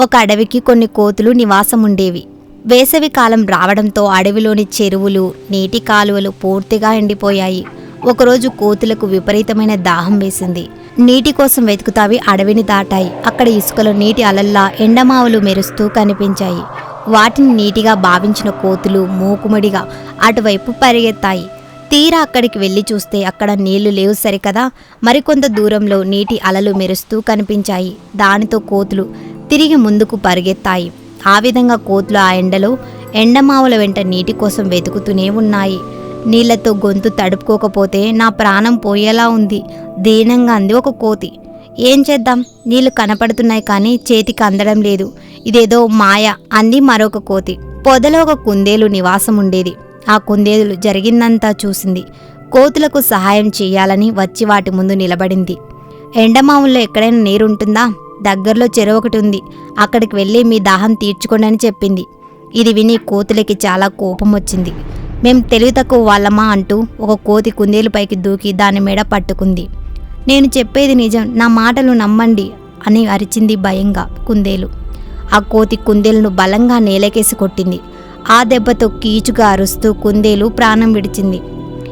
ఒక అడవికి కొన్ని కోతులు నివాసం ఉండేవి వేసవి కాలం రావడంతో అడవిలోని చెరువులు నీటి కాలువలు పూర్తిగా ఎండిపోయాయి. ఒకరోజు కోతులకు విపరీతమైన దాహం వేసింది. నీటి కోసం వెతుకుతావి అడవిని దాటాయి. అక్కడ ఇసుకలో నీటి అలల్లా ఎండమావులు మెరుస్తూ కనిపించాయి. వాటిని నీటిగా భావించిన కోతులు మూకుముడిగా అటువైపు పరిగెత్తాయి. తీరా అక్కడికి వెళ్ళి చూస్తే అక్కడ నీళ్ళు లేవు సరికదా? మరికొంత దూరంలో నీటి అలలు మెరుస్తూ కనిపించాయి. దానితో కోతులు తిరిగి ముందుకు పరిగెత్తాయి. ఆ విధంగా కోతులు ఆ ఎండలో ఎండమావుల వెంట నీటి కోసం వెతుకుతూనే ఉన్నాయి. నీళ్ళతో గొంతు తడుపుకోకపోతే నా ప్రాణం పోయేలా ఉంది. దీనంగా అంది ఒక కోతి. ఏం చేద్దాం? నీళ్ళు కనపడుతున్నాయి కానీ చేతికి అందడం లేదు. ఇదేదో మాయ అంది మరొక కోతి. పొదలో ఒక కుందేలు నివాసం ఉండేది. ఆ కుందేలు జరిగిందంతా చూసింది. కోతులకు సహాయం చేయాలని వచ్చి వాటి ముందు నిలబడింది. ఎండమావుల్లో ఎక్కడైనా నీరుంటుందా? దగ్గరలో చెరువు ఒకటి ఉంది. అక్కడికి వెళ్ళి మీ దాహం తీర్చుకోండి అని చెప్పింది. ఇది విని కోతులకి చాలా కోపం వచ్చింది. మేం తెలివి తక్కువ వాళ్ళమా అంటూ ఒక కోతి కుందేలుపైకి దూకి దాని మీద పట్టుకుంది. నేను చెప్పేది నిజం నా మాటలు నమ్మండి అని అరిచింది భయంగా కుందేలు. ఆ కోతి కుందేలును బలంగా నేలకేసి కొట్టింది. ఆ దెబ్బతో కీచుగా అరుస్తూ కుందేలు ప్రాణం విడిచింది.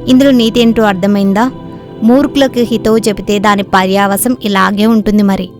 ఇందులో నీతి ఏంటో అర్థమైందా? మూర్ఖులకు హితవు చెబితే దాని పర్యావసం ఇలాగే ఉంటుంది మరి.